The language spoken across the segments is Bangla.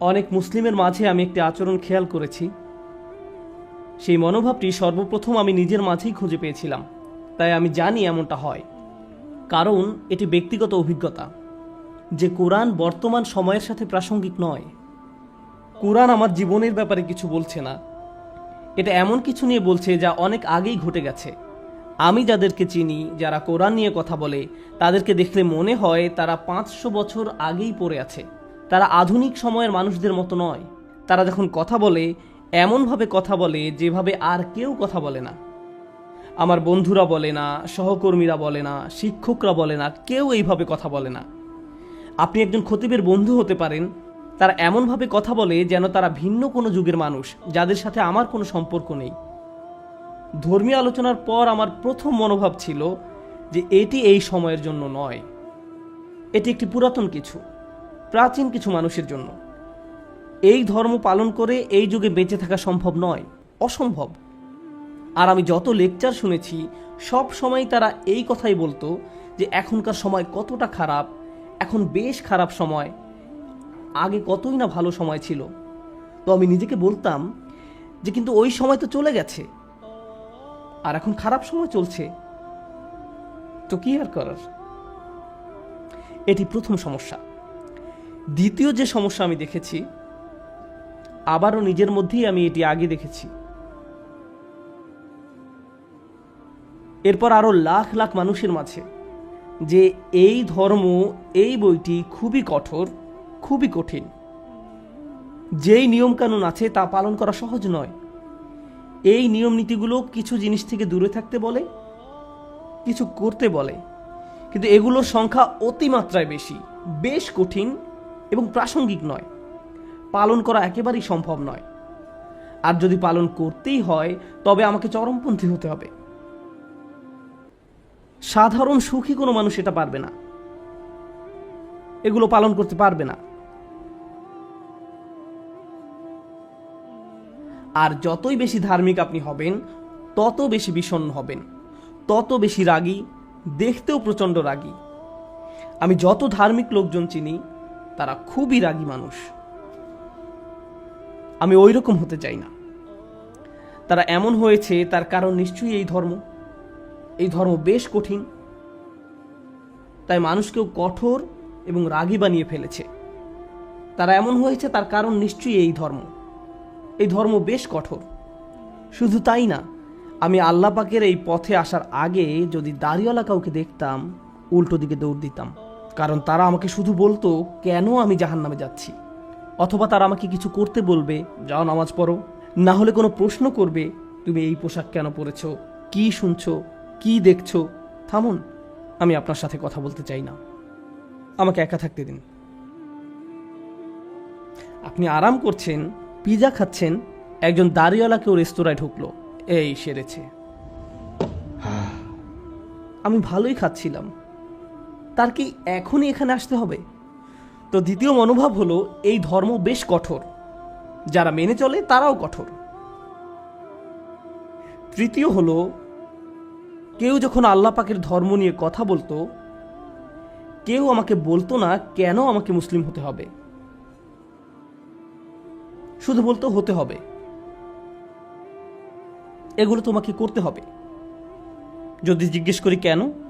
অনেক মুসলিমের মাঝে আমি একটি আচরণ খেয়াল করেছি। সেই মনোভাবটি সর্বপ্রথম আমি নিজের মাঝেই খুঁজে পেয়েছিলাম। তাই আমি জানি এমনটা হয়। কারণ এটি ব্যক্তিগত অভিজ্ঞতা। যে কোরআন বর্তমান সময়ের সাথে প্রাসঙ্গিক নয়। কোরআন আমার জীবনের ব্যাপারে কিছু বলছে না। এটা এমন কিছু নিয়ে বলছে যা অনেক আগেই ঘটে গেছে। আমি যাদেরকে চিনি, যারা কোরআন নিয়ে কথা বলে, তাদেরকে দেখলে মনে হয় তারা পাঁচশো বছর আগেই পড়ে আছে। তারা আধুনিক সময়ের মানুষদের মতো নয়। তারা যখন কথা বলে, এমনভাবে কথা বলে যেভাবে আর কেউ কথা বলে না। আমার বন্ধুরা বলে না, সহকর্মীরা বলে না, শিক্ষকরা বলে না, কেউ এইভাবে কথা বলে না। আপনি একজন খতিবের বন্ধু হতে পারেন, তারা এমনভাবে কথা বলে যেন তারা ভিন্ন কোনো যুগের মানুষ, যাদের সাথে আমার কোনো সম্পর্ক নেই। ধর্মীয় আলোচনার পর আমার প্রথম মনোভাব ছিল যে এটি এই সময়ের জন্য নয়। এটি একটি পুরাতন কিছু। প্রাচীন কিছু মানুষের জন্য। এই ধর্ম পালন করে এই যুগে বেঁচে থাকা সম্ভব নয়, অসম্ভব। আর আমি যত লেকচার শুনেছি, সব সময় তারা এই কথাই বলতো যে এখনকার সময় কতটা খারাপ, এখন বেশ খারাপ সময়, আগে কতই না ভালো সময় ছিল। তো আমি নিজেকে বলতাম যে কিন্তু ওই সময় তো চলে গেছে, আর এখন খারাপ সময় চলছে। তো কি আর করার? এটি প্রথম সমস্যা। দ্বিতীয় যে সমস্যা আমি দেখেছি, আবারও নিজের মধ্যেই আমি এটি আগে দেখেছি। এরপর আরও লাখ লাখ মানুষের মাঝে যে এই ধর্ম, এই বইটি খুবই কঠোর, খুবই কঠিন। যেই নিয়মকানুন আছে তা পালন করা সহজ নয়। এই নিয়ম নীতিগুলো কিছু জিনিস থেকে দূরে থাকতে বলে, কিছু করতে বলে। কিন্তু এগুলোর সংখ্যা অতিমাত্রায় বেশি, বেশ কঠিন এবং প্রাসঙ্গিক নয়। পালন করা একেবারেই সম্ভব নয়। আর যদি পালন করতেই হয়, তবে আমাকে চরমপন্থী হতে হবে। সাধারণ সুখী কোনো মানুষ এটা পারবে না। এগুলো পালন করতে পারবে না। আর যতই বেশি ধার্মিক আপনি হবেন, তত বেশি বিষণ্ণ হবেন। তত বেশি রাগী, দেখতেও প্রচণ্ড রাগী। আমি যত ধার্মিক লোকজন চিনি তারা খুবই রাগী মানুষ। আমি ওই রকম হতে চাই না। তারা এমন হয়েছে, তার কারণ নিশ্চয়ই এই ধর্ম। এই ধর্ম বেশ কঠিন। তাই মানুষকেও কঠোর এবং রাগী বানিয়ে ফেলেছে। তারা এমন হয়েছে, তার কারণ নিশ্চয়ই এই ধর্ম। এই ধর্ম বেশ কঠোর। শুধু তাই না, আমি আল্লাপাকের এই পথে আসার আগে যদি দাড়িওয়ালা কাউকে দেখতাম, উল্টো দিকে দৌড় দিতাম। কারণ তারা আমাকে শুধু বলতো, কেন আমি জাহান নামে যাচ্ছি? অথবা তারা আমাকে কিছু করতে বলবে, যাও নামাজ পড়ো। না হলে কোনো প্রশ্ন করবে, তুমি এই পোশাক কেন পরেছ? কি শুনছো? কি দেখছ? থামুন, আমি আপনার সাথে কথা বলতে চাই না। আমাকে একা থাকতে দিন। আপনি আরাম করছেন, পিজা খাচ্ছেন, একজন দাড়িওয়ালা কেউ রেস্তোরাঁয় ঢুকলো, এই সেরেছে। আমি ভালোই খাচ্ছিলাম। তার কি এখনই এখানে আসতে হবে? তো দ্বিতীয় মনোভাব হলো, এই ধর্ম বেশ কঠোর। যারা মেনে চলে, তারাও কঠোর। তৃতীয় হলো, কেউ যখন আল্লাহ পাকের ধর্ম নিয়ে কথা বলতো, কেউ আমাকে বলতো না কেন আমাকে মুসলিম হতে হবে। শুধু বলতো হতে হবে। এগুলো তোমাকে করতে হবে। যদি জিজ্ঞেস করি কেন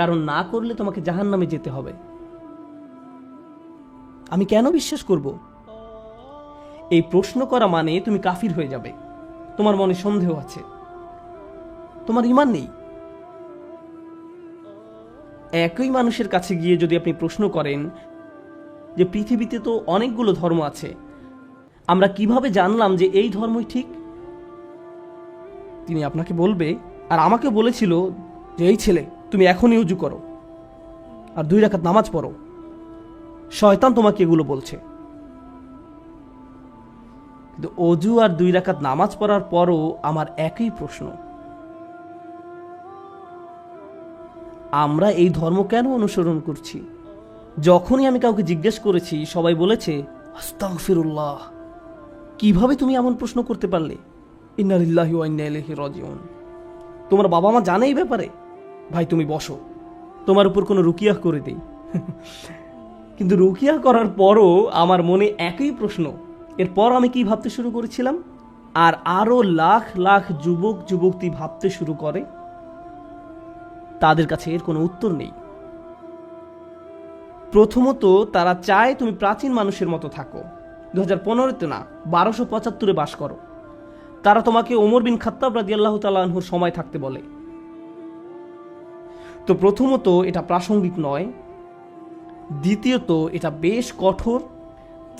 কারণ না করলে তোমাকে জাহান নামে যেতে হবে। আমি কেন বিশ্বাস করব? এই প্রশ্ন করা মানে তুমি কাফির হয়ে যাবে। তোমার মনে সন্দেহ আছে। তোমার ইমান নেই। একই মানুষের কাছে গিয়ে যদি আপনি প্রশ্ন করেন যে পৃথিবীতে তো অনেকগুলো ধর্ম আছে, আমরা কীভাবে জানলাম যে এই ধর্মই ঠিক? তিনি আপনাকে বলবে, আর আমাকে বলেছিল যে এই ছেলে তুমি এখনই উজু করো আর দুই রাখাত নামাজ পড়ো। শয়তান তোমাকে এগুলো বলছে। কিন্তু অজু আর দুই রাকাত নামাজ পড়ার পরও আমার একই প্রশ্ন। আমরা এই ধর্ম কেন অনুসরণ করছি? যখনই আমি কাউকে জিজ্ঞেস করেছি, সবাই বলেছে, আস্তাগফিরুল্লাহ। কীভাবে তুমি এমন প্রশ্ন করতে পারলে? ইন্নালিল্লাহি ওয়া ইন্না রাজিউন। তোমার বাবা মা জানে এই ব্যাপারে? ভাই, তুমি বসো। তোমার উপর কোনো রুকিয়া করে দেই। কিন্তু রুকিয়া করার পরও আমার মনে একই প্রশ্ন। এরপর আমি কি ভাবতে শুরু করেছিলাম? আর আরও লাখ লাখ যুবক, যুবতী ভাবতে শুরু করে। তাদের কাছে এর কোনো উত্তর নেই। প্রথমত, তারা চায় তুমি প্রাচীন মানুষের মতো থাকো। দু হাজার পনেরোতে না, বারোশো পঁচাত্তরে বাস করো। তারা তোমাকে ওমর বিন খাত্তাব রাজি আল্লাহ তালাহুর সময় থাকতে বলে। তো প্রথমত এটা প্রাসঙ্গিক নয়। দ্বিতীয়ত এটা বেশ কঠোর।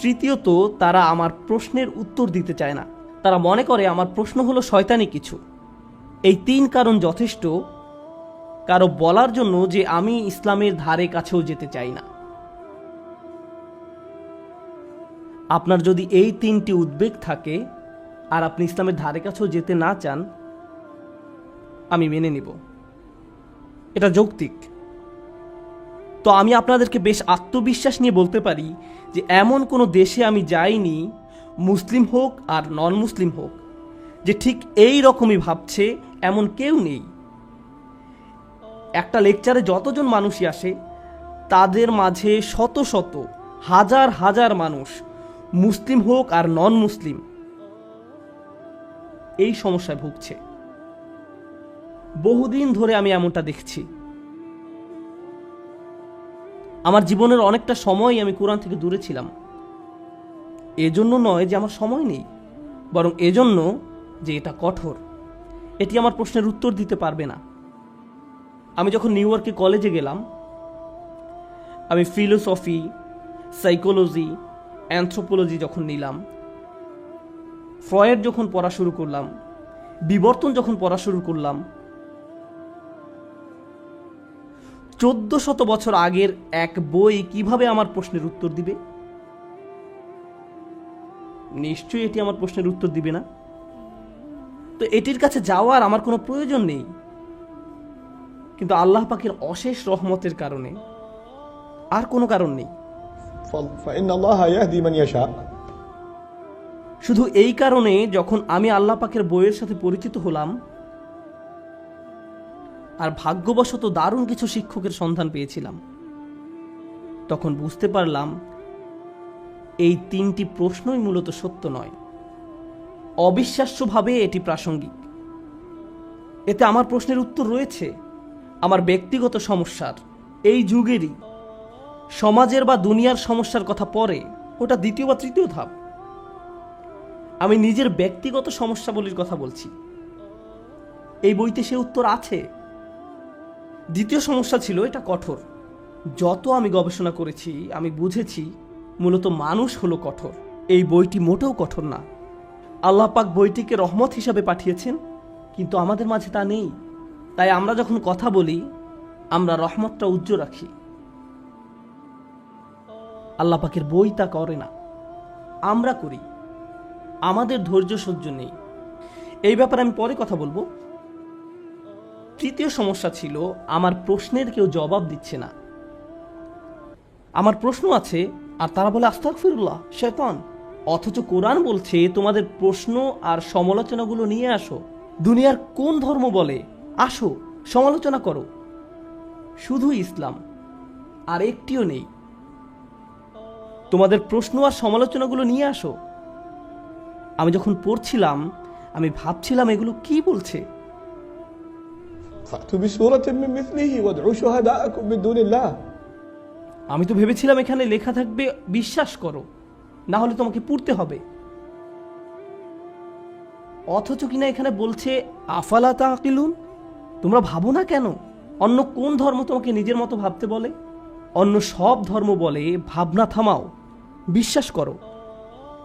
তৃতীয়ত তারা আমার প্রশ্নের উত্তর দিতে চায় না। তারা মনে করে আমার প্রশ্ন হলো শয়তানি কিছু। এই তিন কারণ যথেষ্ট কারও বলার জন্য যে আমি ইসলামের ধারে কাছেও যেতে চাই না। আপনার যদি এই তিনটি উদ্বেগ থাকে আর আপনি ইসলামের ধারে কাছেও যেতে না চান, আমি মেনে নিব। এটা যৌক্তিক। তো আমি আপনাদেরকে বেশ আত্মবিশ্বাস নিয়ে বলতে পারি যে এমন কোনো দেশে আমি যাইনি, মুসলিম হোক আর নন মুসলিম হোক, যে ঠিক এই রকমই ভাবছে এমন কেউ নেই। একটা লেকচারে যতজন মানুষই আসে, তাদের মাঝে শত শত, হাজার হাজার মানুষ মুসলিম হোক আর নন মুসলিম এই সমস্যায় ভুগছে। বহুদিন ধরে আমি এমনটা দেখছি। আমার জীবনের অনেকটা সময় আমি কোরআন থেকে দূরে ছিলাম। এজন্য নয় যে আমার সময় নেই, বরং এজন্য যে এটা কঠোর, এটি আমার প্রশ্নের উত্তর দিতে পারবে না। আমি যখন নিউ ইয়র্কে কলেজে গেলাম, আমি ফিলোসফি, সাইকোলজি, অ্যান্থ্রোপোলজি যখন নিলাম, ফ্রয়েড যখন পড়া শুরু করলাম, বিবর্তন যখন পড়া শুরু করলাম চোদ্দ শত বছর আগের এক বই কীভাবে আমার প্রশ্নের উত্তর দিবে? নিশ্চয়ই এটি আমার প্রশ্নের উত্তর দিবে না। তো এটির কাছে যাওয়ার আমার কোনো প্রয়োজন নেই। কিন্তু আল্লাহ পাখির অশেষ রহমতের কারণে আর কোনো কারণ নেই। শুধু এই কারণে যখন আমি আল্লাহ পাকের বইয়ের সাথে পরিচিত হলাম আর ভাগ্যবশত দারুণ কিছু শিক্ষকের সন্ধান পেয়েছিলাম। তখন বুঝতে পারলাম, এই তিনটি প্রশ্নই মূলত সত্য নয়। অবিশ্বাস্যভাবে এটি প্রাসঙ্গিক। এতে আমার প্রশ্নের উত্তর রয়েছে, আমার ব্যক্তিগত সমস্যার। এই যুগেরই সমাজের বা দুনিয়ার সমস্যার কথা পরে, ওটা দ্বিতীয় বা তৃতীয় ধাপ। আমি নিজের ব্যক্তিগত সমস্যাবলীর কথা বলছি। এই বইতে সে উত্তর আছে। দ্বিতীয় সমস্যা ছিল, এটা কঠোর। যত আমি গবেষণা করেছি, আমি বুঝেছি, মূলত মানুষ হলো কঠোর। এই বইটি মোটেও কঠোর না। আল্লাহ পাক বইটিকে রহমত হিসাবে পাঠিয়েছেন, কিন্তু আমাদের মাঝে তা নেই। তাই আমরা যখন কথা বলি, আমরা রহমতটা উজ্জ্ব রাখি। আল্লাহ পাকের বই তা করে না। আমরা করি। আমাদের ধৈর্য সহ্য নেই। এই ব্যাপারে আমি পরে কথা বলব। তৃতীয় সমস্যা ছিল, আমার প্রশ্নের কেউ জবাব দিচ্ছে না। আমার প্রশ্ন আছে, আর তারা বলে আস্তাক ফিরুল্লাহ শেতান অথচ কোরআন বলছে, তোমাদের প্রশ্ন আর সমালোচনাগুলো নিয়ে আসো। দুনিয়ার কোন ধর্ম বলে, আসো, সমালোচনা করো। শুধু ইসলাম, আর একটিও নেই। তোমাদের প্রশ্ন আর সমালোচনাগুলো নিয়ে আসো। আমি যখন পড়ছিলাম, আমি ভাবছিলাম, এগুলো কি বলছে? ফাতু বিসুরাতিন মিন মিসলিহি আমি তো ভেবেছিলাম এখানে লেখা থাকবে, বিশ্বাস করো, না হলে তোমাকে পুড়তে হবে। অথচ কিনা এখানে বলছে, আফালা তাকিলুন? তোমরা ভাবো না কেন? অন্য কোন ধর্ম তোমাকে নিজের মতো ভাবতে বলে? অন্য সব ধর্ম বলে, ভাবনা থামাও, বিশ্বাস করো।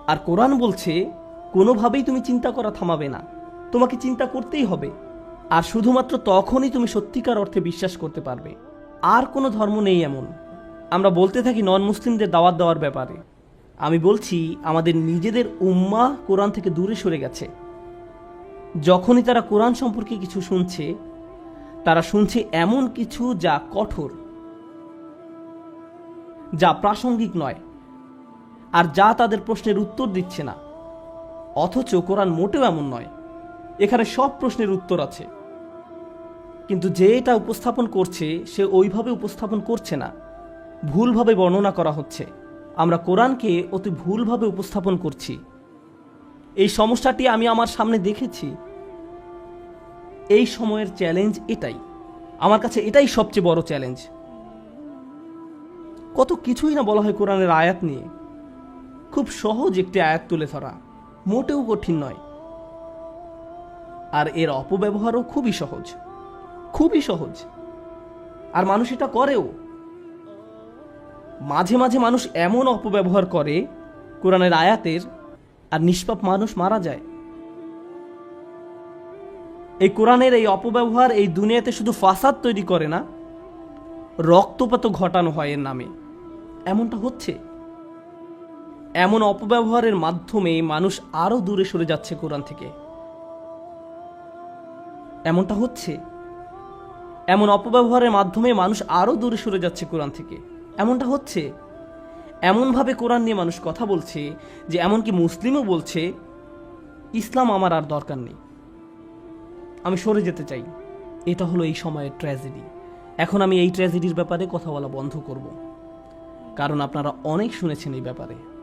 আর কোরআন বলছে, কোনোভাবেই তুমি চিন্তা করা থামাবে না। তোমাকে চিন্তা করতেই হবে। আর শুধুমাত্র তখনই তুমি সত্যিকার অর্থে বিশ্বাস করতে পারবে। আর কোনো ধর্ম নেই এমন। আমরা বলতে থাকি নন মুসলিমদের দাওয়াত দেওয়ার ব্যাপারে। আমি বলছি, আমাদের নিজেদের উম্মা কোরআন থেকে দূরে সরে গেছে। যখনই তারা কোরআন সম্পর্কে কিছু শুনছে, তারা শুনছে এমন কিছু যা কঠোর, যা প্রাসঙ্গিক নয়, আর যা তাদের প্রশ্নের উত্তর দিচ্ছে না। অথচ কোরআন মোটেও এমন নয়। এখানে সব প্রশ্নের উত্তর আছে। কিন্তু যে এটা উপস্থাপন করছে, সে ওইভাবে উপস্থাপন করছে না। ভুলভাবে বর্ণনা করা হচ্ছে। আমরা কোরআনকে অতি ভুলভাবে উপস্থাপন করছি। এই সমস্যাটি আমি আমার সামনে দেখেছি। এই সময়ের চ্যালেঞ্জ এটাই। আমার কাছে এটাই সবচেয়ে বড় চ্যালেঞ্জ। কত কিছুই না বলা হয় কোরআনের আয়াত নিয়ে। খুব সহজ একটি আয়াত তুলে ধরা। মোটেও কঠিন নয়। আর এর অপব্যবহারও খুবই সহজ। খুবই সহজ। আর মানুষ এটা করেও। মাঝে মাঝে মানুষ এমন অপব্যবহার করে, কোরআনের আয়াতের, আর নিষ্পাপ মানুষ মারা যায়। এই কোরআনের এই অপব্যবহার এই দুনিয়াতে শুধু ফাসাদ তৈরি করে না রক্তপাত ঘটানো হয় এর নামে। এমনটা হচ্ছে। এমন অপব্যবহারের মাধ্যমে মানুষ আরও দূরে সরে যাচ্ছে কোরআন থেকে। এমনটা হচ্ছে। এমন অপব্যবহারের মাধ্যমে মানুষ আরও দূরে সরে যাচ্ছে কোরআন থেকে। এমনটা হচ্ছে। এমনভাবে কোরআন নিয়ে মানুষ কথা বলছে যে, এমনকি মুসলিমও বলছে, ইসলাম আমার আর দরকার নেই। আমি সরে যেতে চাই। এটা হলো এই সময়ের ট্র্যাজেডি। এখন আমি এই ট্র্যাজেডির ব্যাপারে কথা বলা বন্ধ করব। কারণ আপনারা অনেক শুনেছেন এই ব্যাপারে।